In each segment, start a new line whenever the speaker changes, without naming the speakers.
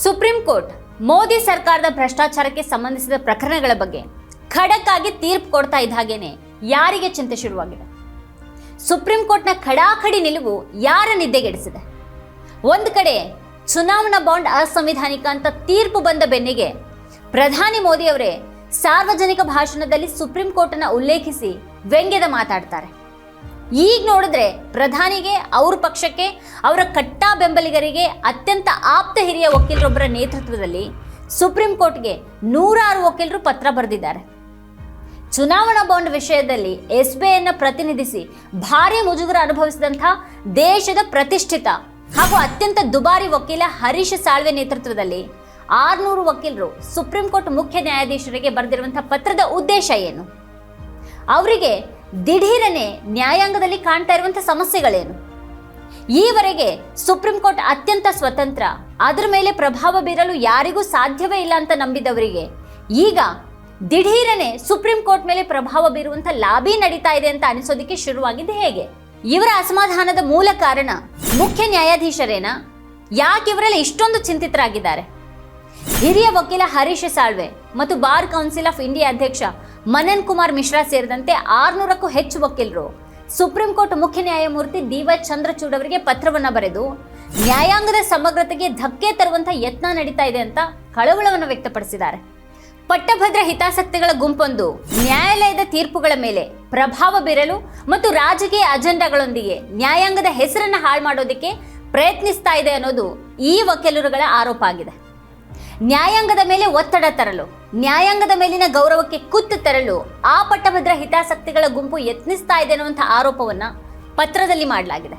Supreme court, Modi ಸರ್ಕಾರದ ಭ್ರಷ್ಟಾಚಾರಕ್ಕೆ ಸಂಬಂಧಿಸಿದ ಪ್ರಕರಣಗಳ ಬಗ್ಗೆ ಖಡಕ್ ಆಗಿ ತೀರ್ಪು ಕೊಡ್ತಾ ಇದ್ದ ಹಾಗೇನೆ ಯಾರಿಗೆ ಚಿಂತೆ ಶುರುವಾಗಿದೆ? ಸುಪ್ರೀಂ ಕೋರ್ಟ್ನ ಖಡಾಖಡಿ ನಿಲುವು ಯಾರ ನಿದ್ದೆಗೆಡಿಸಿದೆ? ಒಂದು ಕಡೆ ಚುನಾವಣಾ ಬಾಂಡ್ ಅಸಂವಿಧಾನಿಕ ಅಂತ ತೀರ್ಪು ಬಂದ ಬೆನ್ನಿಗೆ ಪ್ರಧಾನಿ ಮೋದಿ ಅವರೇ ಸಾರ್ವಜನಿಕ ಭಾಷಣದಲ್ಲಿ ಸುಪ್ರೀಂ ಕೋರ್ಟನ್ನು ಉಲ್ಲೇಖಿಸಿ ವ್ಯಂಗ್ಯದ ಮಾತಾಡ್ತಾರೆ. ಈಗ ನೋಡಿದ್ರೆ ಪ್ರಧಾನಿಗೆ, ಅವ್ರ ಪಕ್ಷಕ್ಕೆ, ಅವರ ಕಟ್ಟಾ ಬೆಂಬಲಿಗರಿಗೆ ಅತ್ಯಂತ ಆಪ್ತ ಹಿರಿಯ ವಕೀಲರೊಬ್ಬರ ನೇತೃತ್ವದಲ್ಲಿ ಸುಪ್ರೀಂ ಕೋರ್ಟ್ಗೆ ನೂರಾರು ವಕೀಲರು ಪತ್ರ ಬರೆದಿದ್ದಾರೆ. ಚುನಾವಣಾ ಬಾಂಡ್ ವಿಷಯದಲ್ಲಿ ಎಸ್ ಬಿ ಐನ ಪ್ರತಿನಿಧಿಸಿ ಭಾರಿ ಮುಜುಗರ ಅನುಭವಿಸಿದಂಥ ದೇಶದ ಪ್ರತಿಷ್ಠಿತ ಹಾಗೂ ಅತ್ಯಂತ ದುಬಾರಿ ವಕೀಲ ಹರೀಶ್ ಸಾಳ್ವೆ ನೇತೃತ್ವದಲ್ಲಿ ಆರ್ನೂರು ವಕೀಲರು ಸುಪ್ರೀಂ ಕೋರ್ಟ್ ಮುಖ್ಯ ನ್ಯಾಯಾಧೀಶರಿಗೆ ಬರೆದಿರುವಂತಹ ಪತ್ರದ ಉದ್ದೇಶ ಏನು? ಅವರಿಗೆ ದಿಢೀರನೆ ನ್ಯಾಯಾಂಗದಲ್ಲಿ ಕಾಣ್ತಾ ಇರುವಂತಹ ಸಮಸ್ಯೆಗಳೇನು? ಈವರೆಗೆ ಸುಪ್ರೀಂ ಕೋರ್ಟ್ ಅತ್ಯಂತ ಸ್ವತಂತ್ರ. ಅದರ ಮೇಲೆ ಪ್ರಭಾವ ಬೀರಲು ಯಾರಿಗೂ ಸಾಧ್ಯವೇ ಇಲ್ಲ ಅಂತ ನಂಬಿದವರಿಗೆ. ಈಗ ದಿಢೀರನೆ ಸುಪ್ರೀಂ ಕೋರ್ಟ್ ಮೇಲೆ ಪ್ರಭಾವ ಬೀರುವಂತ ಲಾಬಿ ನಡೀತಾ ಇದೆ ಅಂತ ಅನಿಸೋದಕ್ಕೆ ಶುರುವಾಗಿದ್ದು ಹೇಗೆ? ಇವರ ಅಸಮಾಧಾನದ ಮೂಲ ಕಾರಣ ಮುಖ್ಯ ನ್ಯಾಯಾಧೀಶರೇನಾ? ಯಾಕೆ ಇವರೆಲ್ಲ ಇಷ್ಟೊಂದು ಚಿಂತಿತರಾಗಿದ್ದಾರೆ? ಹಿರಿಯ ವಕೀಲ ಹರೀಶ್ ಸಾಳ್ವೆ ಮತ್ತು ಬಾರ್ ಕೌನ್ಸಿಲ್ ಆಫ್ ಇಂಡಿಯಾ ಅಧ್ಯಕ್ಷ ಮನನ್ ಕುಮಾರ್ ಮಿಶ್ರಾ ಸೇರಿದಂತೆ ಆರ್ನೂರಕ್ಕೂ ಹೆಚ್ಚು ವಕೀಲರು ಸುಪ್ರೀಂ ಕೋರ್ಟ್ ಮುಖ್ಯ ನ್ಯಾಯಮೂರ್ತಿ ದಿವೈ ಚಂದ್ರಚೂಡ್ ಅವರಿಗೆ ಪತ್ರವನ್ನ ಬರೆದು, ನ್ಯಾಯಾಂಗದ ಸಮಗ್ರತೆಗೆ ಧಕ್ಕೆ ತರುವಂತಹ ಯತ್ನ ನಡೀತಾ ಇದೆ ಅಂತ ಕಳವಳವನ್ನು ವ್ಯಕ್ತಪಡಿಸಿದ್ದಾರೆ. ಪಟ್ಟಭದ್ರ ಹಿತಾಸಕ್ತಿಗಳ ಗುಂಪೊಂದು ನ್ಯಾಯಾಲಯದ ತೀರ್ಪುಗಳ ಮೇಲೆ ಪ್ರಭಾವ ಬೀರಲು ಮತ್ತು ರಾಜಕೀಯ ಅಜೆಂಡಾಗಳೊಂದಿಗೆ ನ್ಯಾಯಾಂಗದ ಹೆಸರನ್ನು ಹಾಳು ಮಾಡೋದಕ್ಕೆ ಪ್ರಯತ್ನಿಸ್ತಾ ಇದೆ ಅನ್ನೋದು ಈ ವಕೀಲರುಗಳ ಆರೋಪ ಆಗಿದೆ. ನ್ಯಾಯಾಂಗದ ಮೇಲೆ ಒತ್ತಡ ತರಲು, ನ್ಯಾಯಾಂಗದ ಮೇಲಿನ ಗೌರವಕ್ಕೆ ಕುತ್ತು ತರಲು ಆ ಪಟ್ಟಭದ್ರ ಹಿತಾಸಕ್ತಿಗಳ ಗುಂಪು ಯತ್ನಿಸ್ತಾ ಇದೆ ಅನ್ನುವಂಥ ಆರೋಪವನ್ನು ಪತ್ರದಲ್ಲಿ ಮಾಡಲಾಗಿದೆ.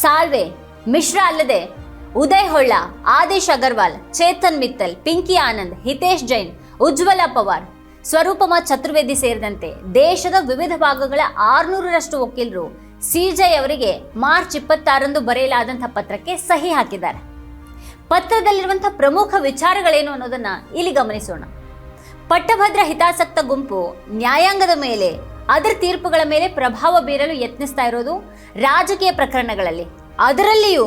ಸಾಳ್ವೆ, ಮಿಶ್ರಾ ಅಲ್ಲದೆ ಉದಯ್ ಹೊಳ್ಳ, ಆದೇಶ್ ಅಗರ್ವಾಲ್, ಚೇತನ್ ಮಿತ್ತಲ್, ಪಿಂಕಿ ಆನಂದ್, ಹಿತೇಶ್ ಜೈನ್, ಉಜ್ವಲ ಪವಾರ್, ಸ್ವರೂಪಮ ಚತುರ್ವೇದಿ ಸೇರಿದಂತೆ ದೇಶದ ವಿವಿಧ ಭಾಗಗಳ ಆರ್ನೂರರಷ್ಟು ವಕೀಲರು ಸಿಜೆ ಅವರಿಗೆ ಮಾರ್ಚ್ ಇಪ್ಪತ್ತಾರಂದು ಬರೆಯಲಾದಂಥ ಪತ್ರಕ್ಕೆ ಸಹಿ ಹಾಕಿದ್ದಾರೆ. ಪತ್ರದಲ್ಲಿರುವಂತಹ ಪ್ರಮುಖ ವಿಚಾರಗಳೇನು ಅನ್ನೋದನ್ನ ಇಲ್ಲಿ ಗಮನಿಸೋಣ. ಪಟ್ಟಭದ್ರ ಹಿತಾಸಕ್ತ ಗುಂಪು ನ್ಯಾಯಾಂಗದ ಮೇಲೆ ಅದರ ತೀರ್ಪುಗಳ ಮೇಲೆ ಪ್ರಭಾವ ಬೀರಲು ಯತ್ನಿಸ್ತಾ ಇರೋದು ರಾಜಕೀಯ ಪ್ರಕರಣಗಳಲ್ಲಿ. ಅದರಲ್ಲಿಯೂ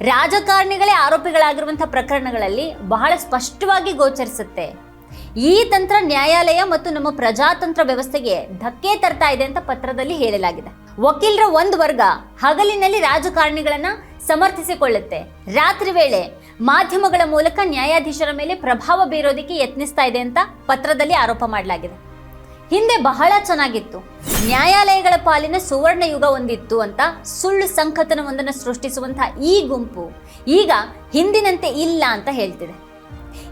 ರಾಜಕಾರಣಿಗಳೇ ಆರೋಪಿಗಳಾಗಿರುವಂಥ ಪ್ರಕರಣಗಳಲ್ಲಿ ಬಹಳ ಸ್ಪಷ್ಟವಾಗಿ ಗೋಚರಿಸುತ್ತೆ. ಈ ತಂತ್ರ ನ್ಯಾಯಾಲಯ ಮತ್ತು ನಮ್ಮ ಪ್ರಜಾತಂತ್ರ ವ್ಯವಸ್ಥೆಗೆ ಧಕ್ಕೆ ತರ್ತಾ ಇದೆ ಅಂತ ಪತ್ರದಲ್ಲಿ ಹೇಳಲಾಗಿದೆ. ವಕೀಲರ ಒಂದು ವರ್ಗ ಹಗಲಿನಲ್ಲಿ ರಾಜಕಾರಣಿಗಳನ್ನ ಸಮರ್ಥಿಸಿಕೊಳ್ಳುತ್ತೆ. ರಾತ್ರಿ ವೇಳೆ ಮಾಧ್ಯಮಗಳ ಮೂಲಕ ನ್ಯಾಯಾಧೀಶರ ಮೇಲೆ ಪ್ರಭಾವ ಬೀರೋದಕ್ಕೆ ಯತ್ನಿಸ್ತಾ ಇದೆ ಅಂತ ಪತ್ರದಲ್ಲಿ ಆರೋಪ ಮಾಡಲಾಗಿದೆ. ಹಿಂದೆ ಬಹಳ ಚೆನ್ನಾಗಿತ್ತು. ನ್ಯಾಯಾಲಯಗಳ ಪಾಲಿನ ಸುವರ್ಣ ಯುಗ ಒಂದಿತ್ತು ಅಂತ ಸುಳ್ಳು ಸಂಕಥನವೊಂದನ್ನು ಸೃಷ್ಟಿಸುವಂತಹ ಈ ಗುಂಪು ಈಗ ಹಿಂದಿನಂತೆ ಇಲ್ಲ ಅಂತ ಹೇಳ್ತಿದೆ.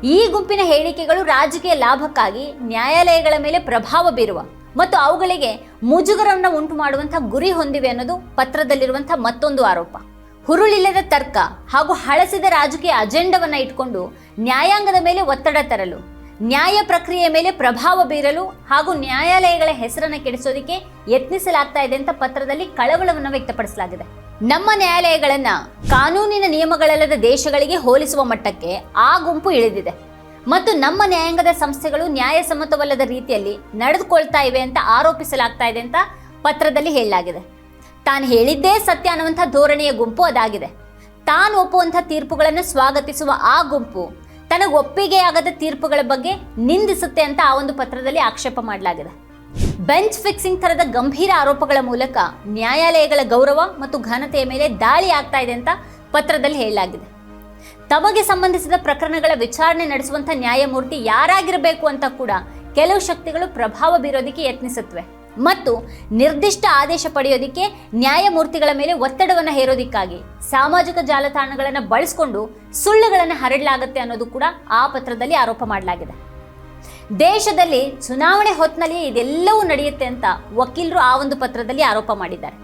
ಈ ಗುಂಪಿನ ಹೇಳಿಕೆಗಳು ರಾಜಕೀಯ ಲಾಭಕ್ಕಾಗಿ ನ್ಯಾಯಾಲಯಗಳ ಮೇಲೆ ಪ್ರಭಾವ ಬೀರುವ ಮತ್ತು ಅವುಗಳಿಗೆ ಮುಜುಗರವನ್ನು ಉಂಟು ಮಾಡುವಂತಹ ಗುರಿ ಹೊಂದಿವೆ ಅನ್ನೋದು ಪತ್ರದಲ್ಲಿರುವಂತಹ ಮತ್ತೊಂದು ಆರೋಪ. ಹುರುಳಿಲ್ಲದ ತರ್ಕ ಹಾಗೂ ಹಳಸಿದ ರಾಜಕೀಯ ಅಜೆಂಡವನ್ನು ಇಟ್ಕೊಂಡು ನ್ಯಾಯಾಂಗದ ಮೇಲೆ ಒತ್ತಡ ತರಲು, ನ್ಯಾಯ ಪ್ರಕ್ರಿಯೆಯ ಮೇಲೆ ಪ್ರಭಾವ ಬೀರಲು ಹಾಗೂ ನ್ಯಾಯಾಲಯಗಳ ಹೆಸರನ್ನು ಕೆಡಿಸೋದಕ್ಕೆ ಯತ್ನಿಸಲಾಗ್ತಾ ಇದೆ ಅಂತ ಪತ್ರದಲ್ಲಿ ಕಳವಳವನ್ನು ವ್ಯಕ್ತಪಡಿಸಲಾಗಿದೆ. ನಮ್ಮ ನ್ಯಾಯಾಲಯಗಳನ್ನು ಕಾನೂನಿನ ನಿಯಮಗಳಲ್ಲದ ದೇಶಗಳಿಗೆ ಹೋಲಿಸುವ ಮಟ್ಟಕ್ಕೆ ಆ ಗುಂಪು ಇಳಿದಿದೆ. ಮತ್ತು ನಮ್ಮ ನ್ಯಾಯಾಂಗದ ಸಂಸ್ಥೆಗಳು ನ್ಯಾಯಸಮ್ಮತವಲ್ಲದ ರೀತಿಯಲ್ಲಿ ನಡೆದುಕೊಳ್ತಾ ಇವೆ ಅಂತ ಆರೋಪಿಸಲಾಗ್ತಾ ಇದೆ ಅಂತ ಪತ್ರದಲ್ಲಿ ಹೇಳಲಾಗಿದೆ. ತಾನು ಹೇಳಿದ್ದೇ ಸತ್ಯ ಅನ್ನುವಂಥ ಧೋರಣೆಯ ಗುಂಪು ಅದಾಗಿದೆ. ತಾನು ಒಪ್ಪುವಂಥ ತೀರ್ಪುಗಳನ್ನು ಸ್ವಾಗತಿಸುವ ಆ ಗುಂಪು ತನಗೆ ಒಪ್ಪಿಗೆಯಾಗದ ತೀರ್ಪುಗಳ ಬಗ್ಗೆ ನಿಂದಿಸುತ್ತೆ ಅಂತ ಆ ಒಂದು ಪತ್ರದಲ್ಲಿ ಆಕ್ಷೇಪ ಮಾಡಲಾಗಿದೆ. ಬೆಂಚ್ ಫಿಕ್ಸಿಂಗ್ ತರದ ಗಂಭೀರ ಆರೋಪಗಳ ಮೂಲಕ ನ್ಯಾಯಾಲಯಗಳ ಗೌರವ ಮತ್ತು ಘನತೆಯ ಮೇಲೆ ದಾಳಿ ಆಗ್ತಾ ಇದೆ ಅಂತ ಪತ್ರದಲ್ಲಿ ಹೇಳಲಾಗಿದೆ. ತಮಗೆ ಸಂಬಂಧಿಸಿದ ಪ್ರಕರಣಗಳ ವಿಚಾರಣೆ ನಡೆಸುವಂತ ನ್ಯಾಯಮೂರ್ತಿ ಯಾರಾಗಿರಬೇಕು ಅಂತ ಕೂಡ ಕೆಲವು ಶಕ್ತಿಗಳು ಪ್ರಭಾವ ಬೀರೋದಕ್ಕೆ ಯತ್ನಿಸುತ್ತವೆ ಮತ್ತು ನಿರ್ದಿಷ್ಟ ಆದೇಶ ಪಡೆಯೋದಕ್ಕೆ ನ್ಯಾಯಮೂರ್ತಿಗಳ ಮೇಲೆ ಒತ್ತಡವನ್ನು ಹೇರೋದಿಕ್ಕಾಗಿ ಸಾಮಾಜಿಕ ಜಾಲತಾಣಗಳನ್ನು ಬಳಸಿಕೊಂಡು ಸುಳ್ಳುಗಳನ್ನು ಹರಡಲಾಗುತ್ತೆ ಅನ್ನೋದು ಕೂಡ ಆ ಪತ್ರದಲ್ಲಿ ಆರೋಪ ಮಾಡಲಾಗಿದೆ. ದೇಶದಲ್ಲಿ ಚುನಾವಣೆ ಹೊತ್ತಿನಲ್ಲಿ ಇದೆಲ್ಲವೂ ನಡೆಯುತ್ತೆ ಅಂತ ವಕೀಲರು ಆ ಒಂದು ಪತ್ರದಲ್ಲಿ ಆರೋಪ ಮಾಡಿದ್ದಾರೆ.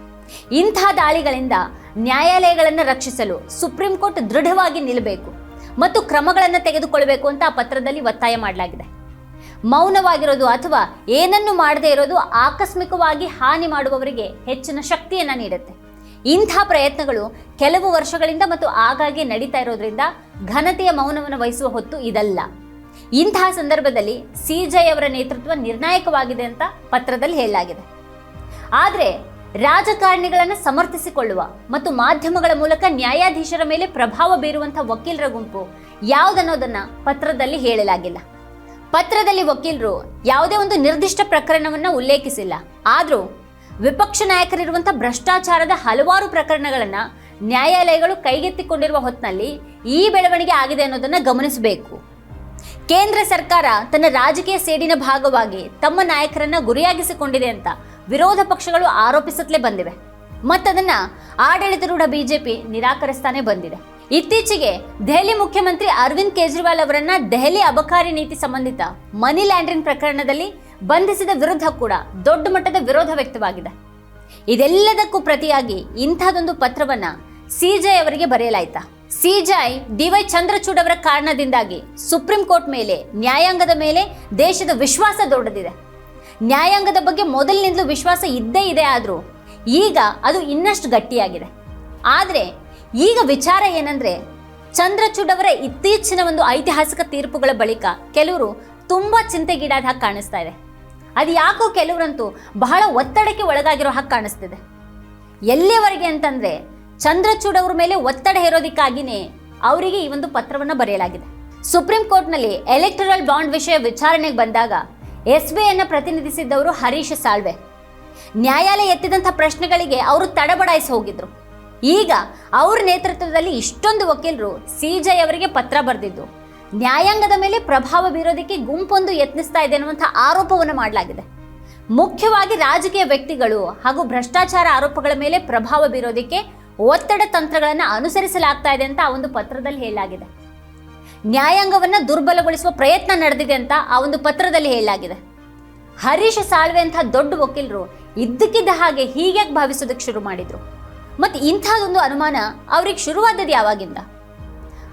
ಇಂಥ ದಾಳಿಗಳಿಂದ ನ್ಯಾಯಾಲಯಗಳನ್ನು ರಕ್ಷಿಸಲು ಸುಪ್ರೀಂ ಕೋರ್ಟ್ ದೃಢವಾಗಿ ನಿಲ್ಲಬೇಕು ಮತ್ತು ಕ್ರಮಗಳನ್ನು ತೆಗೆದುಕೊಳ್ಳಬೇಕು ಅಂತ ಆ ಪತ್ರದಲ್ಲಿ ಒತ್ತಾಯ ಮಾಡಲಾಗಿದೆ. ಮೌನವಾಗಿರೋದು ಅಥವಾ ಏನನ್ನು ಮಾಡದೇ ಇರೋದು ಆಕಸ್ಮಿಕವಾಗಿ ಹಾನಿ ಮಾಡುವವರಿಗೆ ಹೆಚ್ಚಿನ ಶಕ್ತಿಯನ್ನು ನೀಡುತ್ತೆ. ಇಂಥ ಪ್ರಯತ್ನಗಳು ಕೆಲವು ವರ್ಷಗಳಿಂದ ಮತ್ತು ಆಗಾಗ್ಗೆ ನಡೀತಾ ಇರೋದ್ರಿಂದ ಘನತೆಯ ಮೌನವನ್ನು ವಹಿಸುವ ಹೊತ್ತು ಇದಲ್ಲ. ಇಂತಹ ಸಂದರ್ಭದಲ್ಲಿ ಸಿಜೈ ಅವರ ನೇತೃತ್ವ ನಿರ್ಣಾಯಕವಾಗಿದೆ ಅಂತ ಪತ್ರದಲ್ಲಿ ಹೇಳಲಾಗಿದೆ. ಆದರೆ ರಾಜಕಾರಣಿಗಳನ್ನು ಸಮರ್ಥಿಸಿಕೊಳ್ಳುವ ಮತ್ತು ಮಾಧ್ಯಮಗಳ ಮೂಲಕ ನ್ಯಾಯಾಧೀಶರ ಮೇಲೆ ಪ್ರಭಾವ ಬೀರುವಂಥ ವಕೀಲರ ಗುಂಪು ಯಾವುದನ್ನೋದನ್ನ ಪತ್ರದಲ್ಲಿ ಹೇಳಲಾಗಿಲ್ಲ. ಪತ್ರದಲ್ಲಿ ವಕೀಲರು ಯಾವುದೇ ಒಂದು ನಿರ್ದಿಷ್ಟ ಪ್ರಕರಣವನ್ನು ಉಲ್ಲೇಖಿಸಿಲ್ಲ. ಆದರೂ ವಿಪಕ್ಷ ನಾಯಕರಿರುವಂಥ ಭ್ರಷ್ಟಾಚಾರದ ಹಲವಾರು ಪ್ರಕರಣಗಳನ್ನು ನ್ಯಾಯಾಲಯಗಳು ಕೈಗೆತ್ತಿಕೊಂಡಿರುವ ಹೊತ್ತಿನಲ್ಲಿ ಈ ಬೆಳವಣಿಗೆ ಆಗಿದೆ ಅನ್ನೋದನ್ನ ಗಮನಿಸಬೇಕು. ಕೇಂದ್ರ ಸರ್ಕಾರ ತನ್ನ ರಾಜಕೀಯ ಸೇಡಿನ ಭಾಗವಾಗಿ ತಮ್ಮ ನಾಯಕರನ್ನ ಗುರಿಯಾಗಿಸಿಕೊಂಡಿದೆ ಅಂತ ವಿರೋಧ ಪಕ್ಷಗಳು ಆರೋಪಿಸುತ್ತಲೇ ಬಂದಿವೆ. ಮತ್ತದನ್ನ ಆಡಳಿತರೂಢ ಬಿಜೆಪಿ ನಿರಾಕರಿಸ್ತಾನೆ ಬಂದಿದೆ. ಇತ್ತೀಚೆಗೆ ದೆಹಲಿ ಮುಖ್ಯಮಂತ್ರಿ ಅರವಿಂದ್ ಕೇಜ್ರಿವಾಲ್ ಅವರನ್ನ ದೆಹಲಿ ಅಬಕಾರಿ ನೀತಿ ಸಂಬಂಧಿತ ಮನಿ ಲ್ಯಾಂಡ್ರಿಂಗ್ ಪ್ರಕರಣದಲ್ಲಿ ಬಂಧಿಸಿದ ವಿರುದ್ಧ ಕೂಡ ದೊಡ್ಡ ಮಟ್ಟದ ವಿರೋಧ ವ್ಯಕ್ತವಾಗಿದೆ. ಇದೆಲ್ಲದಕ್ಕೂ ಪ್ರತಿಯಾಗಿ ಇಂಥದೊಂದು ಪತ್ರವನ್ನ ಸಿಜೈ ಅವರಿಗೆ ಬರೆಯಲಾಯ್ತಾ. ಸಿಜೈ ಡಿವೈ ಚಂದ್ರಚೂಡ್ ಅವರ ಕಾರಣದಿಂದಾಗಿ ಸುಪ್ರೀಂ ಕೋರ್ಟ್ ಮೇಲೆ, ನ್ಯಾಯಾಂಗದ ಮೇಲೆ ದೇಶದ ವಿಶ್ವಾಸ ದೊಡ್ಡದಿದೆ. ನ್ಯಾಯಾಂಗದ ಬಗ್ಗೆ ಮೊದಲಿನಿಂದಲೂ ವಿಶ್ವಾಸ ಇದ್ದೇ ಇದೆ ಆದರೂ ಈಗ ಅದು ಇನ್ನಷ್ಟು ಗಟ್ಟಿಯಾಗಿದೆ. ಆದರೆ ಈಗ ವಿಚಾರ ಏನಂದ್ರೆ, ಚಂದ್ರಚೂಡ್ ಅವರ ಇತ್ತೀಚಿನ ಒಂದು ಐತಿಹಾಸಿಕ ತೀರ್ಪುಗಳ ಬಳಿಕ ಕೆಲವರು ತುಂಬಾ ಚಿಂತೆಗೀಡಾದ ಹಾಗೆ ಕಾಣಿಸ್ತಾ ಇದೆ. ಅದು ಯಾಕೋ ಕೆಲವರಂತೂ ಬಹಳ ಒತ್ತಡಕ್ಕೆ ಒಳಗಾಗಿರೋ ಹಾಗೆ ಕಾಣಿಸ್ತಿದೆ. ಎಲ್ಲಿಯವರೆಗೆ ಅಂತಂದ್ರೆ, ಚಂದ್ರಚೂಡ್ ಅವರ ಮೇಲೆ ಒತ್ತಡ ಹೇರೋದಕ್ಕಾಗಿನೇ ಅವರಿಗೆ ಈ ಒಂದು ಪತ್ರವನ್ನು ಬರೆಯಲಾಗಿದೆ. ಸುಪ್ರೀಂ ಕೋರ್ಟ್ನಲ್ಲಿ ಎಲೆಕ್ಟರಲ್ ಬಾಂಡ್ ವಿಷಯ ವಿಚಾರಣೆಗೆ ಬಂದಾಗ ಎಸ್ ಬಿ ಐನ ಪ್ರತಿನಿಧಿಸಿದ್ದವರು ಹರೀಶ್ ಸಾಳ್ವೆ. ನ್ಯಾಯಾಲಯ ಎತ್ತಿದಂಥ ಪ್ರಶ್ನೆಗಳಿಗೆ ಅವರು ತಡಬಡಾಯಿಸಿ ಹೋಗಿದ್ರು. ಈಗ ಅವ್ರ ನೇತೃತ್ವದಲ್ಲಿ ಇಷ್ಟೊಂದು ವಕೀಲರು ಸಿಜೈ ಅವರಿಗೆ ಪತ್ರ ಬರೆದಿದ್ದು. ನ್ಯಾಯಾಂಗದ ಮೇಲೆ ಪ್ರಭಾವ ಬೀರೋದಕ್ಕೆ ಗುಂಪೊಂದು ಯತ್ನಿಸ್ತಾ ಇದೆ ಅನ್ನುವಂಥ ಆರೋಪವನ್ನು ಮಾಡಲಾಗಿದೆ. ಮುಖ್ಯವಾಗಿ ರಾಜಕೀಯ ವ್ಯಕ್ತಿಗಳು ಹಾಗೂ ಭ್ರಷ್ಟಾಚಾರ ಆರೋಪಗಳ ಮೇಲೆ ಪ್ರಭಾವ ಬೀರೋದಕ್ಕೆ ಒತ್ತಡ ತಂತ್ರಗಳನ್ನು ಅನುಸರಿಸಲಾಗ್ತಾ ಇದೆ ಅಂತ ಆ ಒಂದು ಪತ್ರದಲ್ಲಿ ಹೇಳಲಾಗಿದೆ. ನ್ಯಾಯಾಂಗವನ್ನು ದುರ್ಬಲಗೊಳಿಸುವ ಪ್ರಯತ್ನ ನಡೆದಿದೆ ಅಂತ ಆ ಒಂದು ಪತ್ರದಲ್ಲಿ ಹೇಳಲಾಗಿದೆ. ಹರೀಶ್ ಸಾಳ್ವೆ ಅಂತ ದೊಡ್ಡ ವಕೀಲರು ಇದ್ದಕ್ಕಿದ್ದ ಹಾಗೆ ಹೀಗೆ ಭಾವಿಸೋದಕ್ಕೆ ಶುರು ಮಾಡಿದ್ರು. ಮತ್ತೆ ಇಂಥದ್ದೊಂದು ಅನುಮಾನ ಅವ್ರಿಗೆ ಶುರುವಾದದ್ದು ಯಾವಾಗಿಂದ?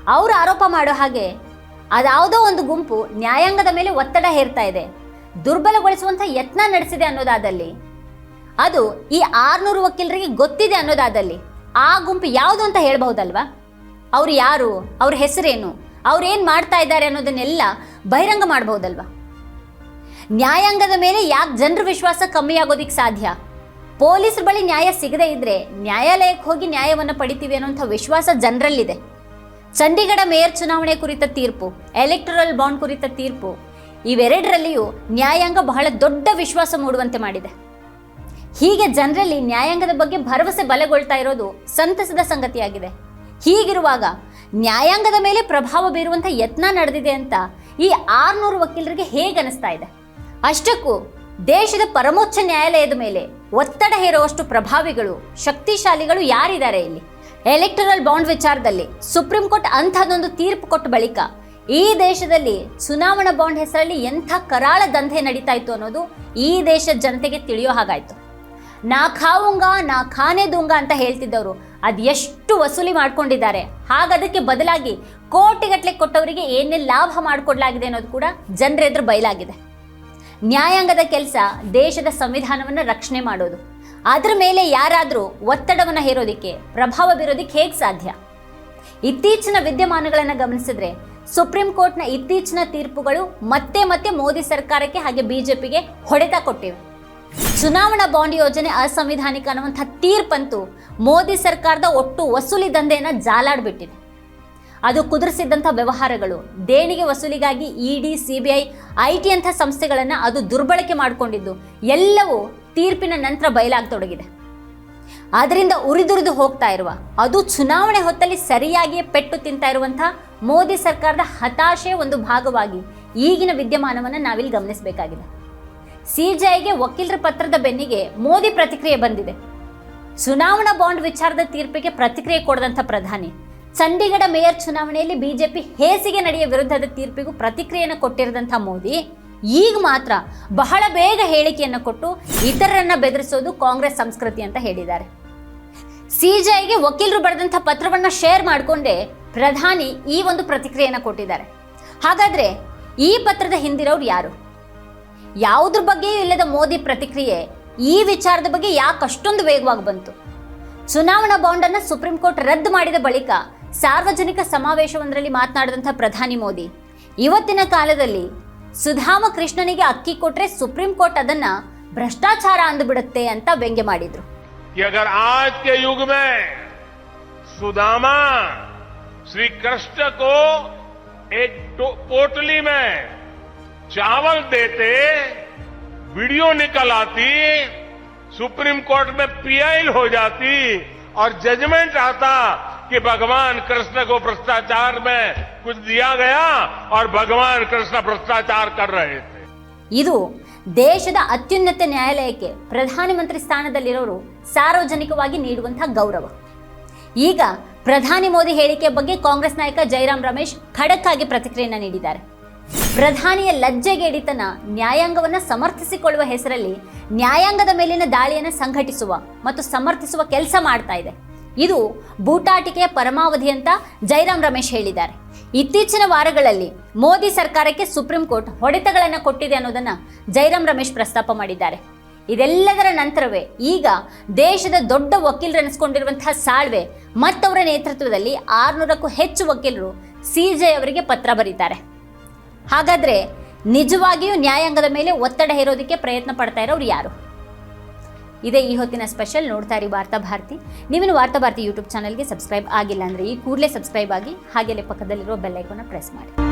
ಅವರು ಆರೋಪ ಮಾಡೋ ಹಾಗೆ ಅದಾವುದೋ ಒಂದು ಗುಂಪು ನ್ಯಾಯಾಂಗದ ಮೇಲೆ ಒತ್ತಡ ಹೇರ್ತಾ ಇದೆ, ದುರ್ಬಲಗೊಳಿಸುವಂಥ ಯತ್ನ ನಡೆಸಿದೆ ಅನ್ನೋದಾದಲ್ಲಿ. ಅದು ಈ ಆರ್ನೂರು ವಕೀಲರಿಗೆ ಗೊತ್ತಿದೆ ಅನ್ನೋದಾದಲ್ಲಿ. ಆ ಗುಂಪು ಯಾವುದು ಅಂತ ಹೇಳ್ಬಹುದಲ್ವಾ? ಅವ್ರು ಯಾರು? ಅವ್ರ ಹೆಸರೇನು? ಅವ್ರೇನು ಮಾಡ್ತಾ ಇದ್ದಾರೆ ಅನ್ನೋದನ್ನೆಲ್ಲ ಬಹಿರಂಗ ಮಾಡಬಹುದಲ್ವಾ? ನ್ಯಾಯಾಂಗದ ಮೇಲೆ ಯಾಕೆ ಜನರ ವಿಶ್ವಾಸ ಕಮ್ಮಿ ಆಗೋದಿಕ್ಕೆ ಸಾಧ್ಯ? ಪೊಲೀಸರ ಬಳಿ ನ್ಯಾಯ ಸಿಗದೇ ಇದ್ರೆ ನ್ಯಾಯಾಲಯಕ್ಕೆ ಹೋಗಿ ನ್ಯಾಯವನ್ನು ಪಡಿತೀವಿ ಅನ್ನೋಂಥ ವಿಶ್ವಾಸ ಜನರಲ್ಲಿದೆ. ಚಂಡೀಗಢ ಮೇಯರ್ ಚುನಾವಣೆ ಕುರಿತ ತೀರ್ಪು, ಎಲೆಕ್ಟ್ರಲ್ ಬಾಂಡ್ ಕುರಿತ ತೀರ್ಪು, ಇವೆರಡರಲ್ಲಿಯೂ ನ್ಯಾಯಾಂಗ ಬಹಳ ದೊಡ್ಡ ವಿಶ್ವಾಸ ಮೂಡುವಂತೆ ಮಾಡಿದೆ. ಹೀಗೆ ಜನರಲ್ಲಿ ನ್ಯಾಯಾಂಗದ ಬಗ್ಗೆ ಭರವಸೆ ಬಲಗೊಳ್ತಾ ಇರೋದು ಸಂತಸದ ಸಂಗತಿಯಾಗಿದೆ. ಹೀಗಿರುವಾಗ ನ್ಯಾಯಾಂಗದ ಮೇಲೆ ಪ್ರಭಾವ ಬೀರುವಂಥ ಯತ್ನ ನಡೆದಿದೆ ಅಂತ ಈ ಆರ್ನೂರು ವಕೀಲರಿಗೆ ಹೇಗೆ ಅನಿಸ್ತಾ ಇದೆ? ಅಷ್ಟಕ್ಕೂ ದೇಶದ ಪರಮೋಚ್ಚ ನ್ಯಾಯಾಲಯದ ಮೇಲೆ ಒತ್ತಡ ಹೇರುವಷ್ಟು ಪ್ರಭಾವಿಗಳು, ಶಕ್ತಿಶಾಲಿಗಳು ಯಾರಿದ್ದಾರೆ ಇಲ್ಲಿ? ಎಲೆಕ್ಟರಲ್ ಬಾಂಡ್ ವಿಚಾರದಲ್ಲಿ ಸುಪ್ರೀಂ ಕೋರ್ಟ್ ಅಂಥದ್ದೊಂದು ತೀರ್ಪು ಕೊಟ್ಟ ಬಳಿಕ ಈ ದೇಶದಲ್ಲಿ ಚುನಾವಣಾ ಬಾಂಡ್ ಹೆಸರಲ್ಲಿ ಎಂಥ ಕರಾಳ ದಂಧೆ ನಡೀತಾ ಇತ್ತು ಅನ್ನೋದು ಈ ದೇಶದ ಜನತೆಗೆ ತಿಳಿಯೋ ಹಾಗಾಯ್ತು. ನಾ ಖಾವುಂಗ, ನಾ ಖಾನೆ ದುಂಗ ಅಂತ ಹೇಳ್ತಿದ್ದವರು ಅದು ಎಷ್ಟು ವಸೂಲಿ ಮಾಡ್ಕೊಂಡಿದ್ದಾರೆ. ಹಾಗದಕ್ಕೆ ಬದಲಾಗಿ ಕೋಟಿಗಟ್ಟಲೆ ಕೊಟ್ಟವರಿಗೆ ಏನೇ ಲಾಭ ಮಾಡಿಕೊಡ್ಲಾಗಿದೆ ಅನ್ನೋದು ಕೂಡ ಜನರ ಎದುರು ಬಯಲಾಗಿದೆ ನ್ಯಾಯಾಂಗದ ಕೆಲಸ ದೇಶದ ಸಂವಿಧಾನವನ್ನು ರಕ್ಷಣೆ ಮಾಡೋದು. ಅದರ ಮೇಲೆ ಯಾರಾದರೂ ಒತ್ತಡವನ್ನು ಹೇರೋದಕ್ಕೆ, ಪ್ರಭಾವ ಬೀರೋದಕ್ಕೆ ಹೇಗೆ ಸಾಧ್ಯ? ಇತ್ತೀಚಿನ ವಿದ್ಯಮಾನಗಳನ್ನು ಗಮನಿಸಿದ್ರೆ ಸುಪ್ರೀಂ ಕೋರ್ಟ್ನ ಇತ್ತೀಚಿನ ತೀರ್ಪುಗಳು ಮತ್ತೆ ಮತ್ತೆ ಮೋದಿ ಸರ್ಕಾರಕ್ಕೆ ಹಾಗೆ ಬಿಜೆಪಿಗೆ ಹೊಡೆತ ಕೊಟ್ಟಿವೆ. ಚುನಾವಣಾ ಬಾಂಡ್ ಯೋಜನೆ ಅಸಂವಿಧಾನಿಕ ಅನ್ನುವಂಥ ತೀರ್ಪಂತೂ ಮೋದಿ ಸರ್ಕಾರದ ಒಟ್ಟು ವಸೂಲಿ ದಂಧೆಯನ್ನು ಜಾಲಾಡ್ಬಿಟ್ಟಿದೆ. ಅದು ಕುದುರಿಸಿದ್ದಂಥ ವ್ಯವಹಾರಗಳು. ದೇಣಿಗೆ ವಸೂಲಿಗಾಗಿ ಇಡಿ, ಸಿಬಿಐ ಐ ಟಿ ಅಂಥ ಸಂಸ್ಥೆಗಳನ್ನು ಅದು ದುರ್ಬಳಕೆ ಮಾಡಿಕೊಂಡಿದ್ದು. ಎಲ್ಲವೂ ತೀರ್ಪಿನ ನಂತರ ಬಯಲಾಗತೊಡಗಿದೆ ಅದರಿಂದ ಉರಿದುರಿದು ಹೋಗ್ತಾ ಇರುವ, ಅದು ಚುನಾವಣೆ ಹೊತ್ತಲ್ಲಿ ಸರಿಯಾಗಿಯೇ ಪೆಟ್ಟು ತಿಂತಾ ಇರುವಂಥ ಮೋದಿ ಸರ್ಕಾರದ ಹತಾಶೆ ಒಂದು ಭಾಗವಾಗಿ ಈಗಿನ ವಿದ್ಯಮಾನವನ್ನು ನಾವಿಲ್ಲಿ ಗಮನಿಸಬೇಕಾಗಿದೆ. ಸಿಜೆಐಗೆ ವಕೀಲರ ಪತ್ರದ ಬೆನ್ನಿಗೆ ಮೋದಿ ಪ್ರತಿಕ್ರಿಯೆ ಬಂದಿದೆ. ಚುನಾವಣಾ ಬಾಂಡ್ ವಿಚಾರದ ತೀರ್ಪಿಗೆ ಪ್ರತಿಕ್ರಿಯೆ ಕೊಡದಂಥ ಪ್ರಧಾನಿ. ಚಂಡೀಗಢ ಮೇಯರ್ ಚುನಾವಣೆಯಲ್ಲಿ ಬಿಜೆಪಿ ಹೇಸಿಗೆ ನಡೆಯ ವಿರುದ್ಧದ ತೀರ್ಪಿಗೂ ಪ್ರತಿಕ್ರಿಯೆಯನ್ನು ಕೊಟ್ಟಿರದಂಥ ಮೋದಿ, ಈಗ ಮಾತ್ರ ಬಹಳ ಬೇಗ ಹೇಳಿಕೆಯನ್ನು ಕೊಟ್ಟು ಇತರರನ್ನ ಬೆದರಿಸೋದು ಕಾಂಗ್ರೆಸ್ ಸಂಸ್ಕೃತಿ ಅಂತ ಹೇಳಿದ್ದಾರೆ. ಸಿಜೆಐಗೆ ವಕೀಲರು ಬರೆದಂಥ ಪತ್ರವನ್ನ ಶೇರ್ ಮಾಡಿಕೊಂಡೇ ಪ್ರಧಾನಿ ಈ ಒಂದು ಪ್ರತಿಕ್ರಿಯೆಯನ್ನು ಕೊಟ್ಟಿದ್ದಾರೆ. ಹಾಗಾದ್ರೆ ಈ ಪತ್ರದ ಹಿಂದಿರೋರು ಯಾರು? ಯಾವುದ್ರ ಬಗ್ಗೆಯೂ ಇಲ್ಲದ ಮೋದಿ ಪ್ರತಿಕ್ರಿಯೆ ಈ ವಿಚಾರದ ಬಗ್ಗೆ ಯಾಕಷ್ಟೊಂದು ವೇಗವಾಗಿ ಬಂತು? ಚುನಾವಣಾ ಬಾಂಡನ್ನು ಸುಪ್ರೀಂ ಕೋರ್ಟ್ ರದ್ದು ಮಾಡಿದ ಬಳಿಕ ಸಾರ್ವಜನಿಕ ಸಮಾವೇಶವೊಂದರಲ್ಲಿ ಮಾತನಾಡಿದಂಥ ಪ್ರಧಾನಿ ಮೋದಿ ಇವತ್ತಿನ ಕಾಲದಲ್ಲಿ ಸುಧಾಮ ಕೃಷ್ಣನಿಗೆ ಅಕ್ಕಿ ಕೊಟ್ರೆ ಸುಪ್ರೀಂ ಕೋರ್ಟ್ ಅದನ್ನ ಭ್ರಷ್ಟಾಚಾರ ಅಂದುಬಿಡುತ್ತೆ ಅಂತ ವ್ಯಂಗ್ಯ ಮಾಡಿದ್ರು
कि अगर आज के युग में सुदामा श्री कृष्ण को एक टो- पोटली में चावल देते वीडियो निकल आती सुप्रीम कोर्ट में पीआई हो जाती और जजमेंट आता कि भगवान कृष्ण को भ्रष्टाचार में कुछ दिया गया और भगवान कृष्ण भ्रष्टाचार कर रहे थे
ಇದು ದೇಶದ ಅತ್ಯುನ್ನತ ನ್ಯಾಯಾಲಯಕ್ಕೆ ಪ್ರಧಾನಮಂತ್ರಿ ಸ್ಥಾನದಲ್ಲಿರೋರು ಸಾರ್ವಜನಿಕವಾಗಿ ನೀಡುವಂತಹ ಗೌರವ ಈಗ ಪ್ರಧಾನಿ ಮೋದಿ ಹೇಳಿಕೆ ಬಗ್ಗೆ ಕಾಂಗ್ರೆಸ್ ನಾಯಕ ಜೈರಾಮ್ ರಮೇಶ್ ಖಡಕ್ ಆಗಿ ಪ್ರತಿಕ್ರಿಯೆಯನ್ನ ನೀಡಿದ್ದಾರೆ ಪ್ರಧಾನಿಯ ಲಜ್ಜೆಗೇಡಿತನ ನ್ಯಾಯಾಂಗವನ್ನ ಸಮರ್ಥಿಸಿಕೊಳ್ಳುವ ಹೆಸರಲ್ಲಿ ನ್ಯಾಯಾಂಗದ ಮೇಲಿನ ದಾಳಿಯನ್ನು ಸಂಘಟಿಸುವ ಮತ್ತು ಸಮರ್ಥಿಸುವ ಕೆಲಸ ಮಾಡ್ತಾ ಇದೆ ಇದು ಬೂಟಾಟಿಕೆಯ ಪರಮಾವಧಿ ಅಂತ ಜೈರಾಮ್ ರಮೇಶ್ ಹೇಳಿದ್ದಾರೆ. ಇತ್ತೀಚಿನ ವಾರಗಳಲ್ಲಿ ಮೋದಿ ಸರ್ಕಾರಕ್ಕೆ ಸುಪ್ರೀಂ ಕೋರ್ಟ್ ಹೊಡೆತಗಳನ್ನು ಕೊಟ್ಟಿದೆ ಅನ್ನೋದನ್ನ ಜೈರಾಮ್ ರಮೇಶ್ ಪ್ರಸ್ತಾಪ ಮಾಡಿದ್ದಾರೆ. ಇದೆಲ್ಲದರ ನಂತರವೇ ಈಗ ದೇಶದ ದೊಡ್ಡ ವಕೀಲರೆನಿಸಿಕೊಂಡಿರುವಂತಹ ಸಾಳ್ವೆ ಮತ್ತವರ ನೇತೃತ್ವದಲ್ಲಿ ಆರ್ನೂರಕ್ಕೂ ಹೆಚ್ಚು ವಕೀಲರು ಸಿಜೆ ಅವರಿಗೆ ಪತ್ರ ಬರೀತಾರೆ. ಹಾಗಾದ್ರೆ ನಿಜವಾಗಿಯೂ ನ್ಯಾಯಾಂಗದ ಮೇಲೆ ಒತ್ತಡ ಹೇರೋದಕ್ಕೆ ಪ್ರಯತ್ನ ಪಡ್ತಾ ಇರೋರು ಯಾರು? ಇದೇ ಈ ಹೊತ್ತಿನ ಸ್ಪೆಷಲ್ ನೋಡ್ತಾ ಇರಿ ವಾರ್ತಾ ಭಾರತಿ. ನೀವಿನ್ನು ವಾರ್ತಾ ಭಾರತಿ ಯೂಟ್ಯೂಬ್ ಚಾನಲ್ಗೆ ಸಬ್ಸ್ಕ್ರೈಬ್ ಆಗಿಲ್ಲ ಅಂದರೆ ಈ ಕೂಡಲೇ ಸಬ್ಸ್ಕ್ರೈಬ್ ಆಗಿ ಹಾಗೆಯೇ ಪಕ್ಕದಲ್ಲಿರೋ ಬೆಲ್ ಐಕಾನ್ನ ಪ್ರೆಸ್ ಮಾಡಿ.